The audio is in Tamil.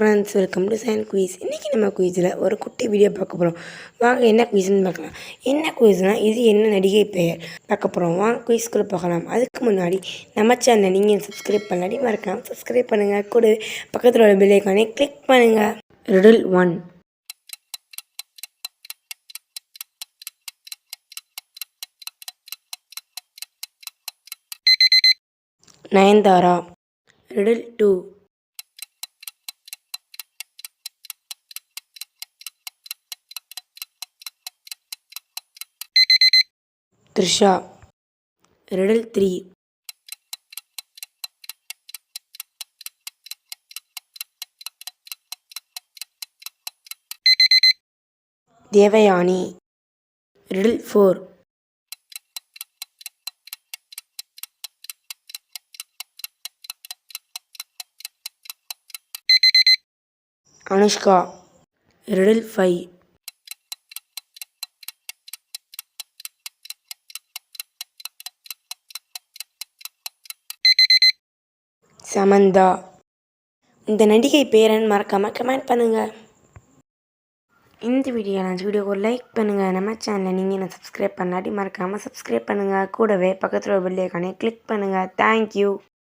Friends welcome to sign quiz இன்றைக்கி நம்ம குயிஸில் ஒரு குட்டி வீடியோ பார்க்க போகிறோம் வாங்க என்ன குயிஸ்னு பார்க்கலாம். என்ன குயிஸ்னால் இது என்ன நடிகை பெயர்? பார்க்க போகிறோம் வாங்க குயிஸ்குள்ளே பார்க்கலாம் அதுக்கு முன்னாடி நம்ம சேனலை நீங்கள் சப்ஸ்கிரைப் பண்ணாடி மறக்கலாம் சப்ஸ்கிரைப் பண்ணுங்கள் கூட பக்கத்தில் உள்ள பில்லைக்கானே கிளிக் பண்ணுங்கள் riddle one Nayanthara. Riddle two Trisha. Riddle three. Devayani. Riddle four. Anushka. Riddle five Samantha. இந்த நடிகை பேரன் மறக்காமல் கமெண்ட் பண்ணுங்கள் இந்த வீடியோ நான் வீடியோக்கு லைக் பண்ணுங்கள் நம்ம சேனலை நீங்கள் என்ன சப்ஸ்கிரைப் பண்ணாட்டி மறக்காமல் சப்ஸ்கிரைப் பண்ணுங்கள் கூடவே பக்கத்தில் ஒரு பெல் கிளிக் பண்ணுங்கள் தேங்க்யூ